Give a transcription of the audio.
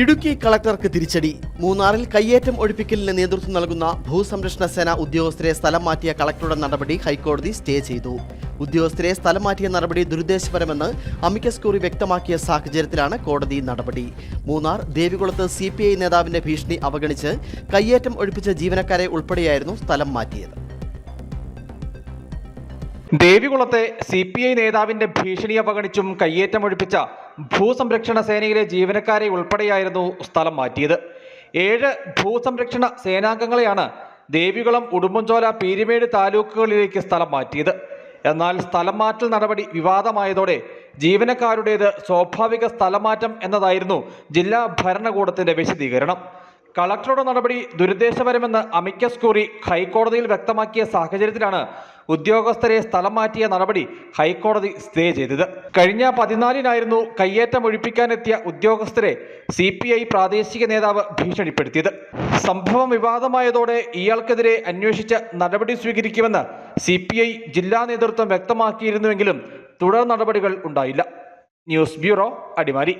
ഇടുക്കി കളക്ടർക്ക് തിരിച്ചടി. മൂന്നാറിൽ കയ്യേറ്റം ഒഴിപ്പിക്കലിന് നേതൃത്വം നൽകുന്ന ഭൂസംരക്ഷണ സേന ഉദ്യോഗസ്ഥരെ സ്ഥലം മാറ്റിയ കളക്ടറുടെ നടപടി ഹൈക്കോടതി സ്റ്റേ ചെയ്തു. ഉദ്യോഗസ്ഥരെ സ്ഥലം മാറ്റിയ നടപടി ദുരുദ്ദേശപരമെന്ന് അമിക്കസ് കൂറി വ്യക്തമാക്കിയ സാഹചര്യത്തിലാണ് കോടതി നടപടി. മൂന്നാർ ദേവികുളത്ത് സി നേതാവിന്റെ ഭീഷണി അവഗണിച്ച് കയ്യേറ്റം ഒഴിപ്പിച്ച ജീവനക്കാരെ ഉൾപ്പെടെയായിരുന്നു സ്ഥലം മാറ്റിയത്. ദേവികുളത്തെ സി പി ഐ നേതാവിന്റെ ഭീഷണി അവഗണിച്ചും കയ്യേറ്റമൊഴിപ്പിച്ച ഭൂസംരക്ഷണ സേനയിലെ ജീവനക്കാരെ ഉൾപ്പെടെയായിരുന്നു സ്ഥലം മാറ്റിയത്. ഏഴ് ഭൂസംരക്ഷണ സേനാംഗങ്ങളെയാണ് ദേവികുളം ഉടുമ്പൻചോല പീരിമേട് താലൂക്കുകളിലേക്ക് സ്ഥലം മാറ്റിയത്. എന്നാൽ സ്ഥലം മാറ്റൽ നടപടി വിവാദമായതോടെ ജീവനക്കാരുടേത് സ്വാഭാവിക സ്ഥലമാറ്റം എന്നതായിരുന്നു ജില്ലാ ഭരണകൂടത്തിന്റെ വിശദീകരണം. കളക്ടറുടെ നടപടി ദുരുദ്ദേശപരമെന്ന് അമിക്കസ് കൂറി ഹൈക്കോടതിയിൽ വ്യക്തമാക്കിയ സാഹചര്യത്തിലാണ് ഉദ്യോഗസ്ഥരെ സ്ഥലം മാറ്റിയ നടപടി ഹൈക്കോടതി സ്റ്റേ ചെയ്തത്. കഴിഞ്ഞ പതിനാലിനായിരുന്നു കയ്യേറ്റം ഒഴിപ്പിക്കാനെത്തിയ ഉദ്യോഗസ്ഥരെ സി പ്രാദേശിക നേതാവ് ഭീഷണിപ്പെടുത്തിയത്. സംഭവം വിവാദമായതോടെ ഇയാൾക്കെതിരെ അന്വേഷിച്ച നടപടി സ്വീകരിക്കുമെന്ന് സി ജില്ലാ നേതൃത്വം വ്യക്തമാക്കിയിരുന്നുവെങ്കിലും തുടർ നടപടികൾ ഉണ്ടായില്ല. News bureau Adimali.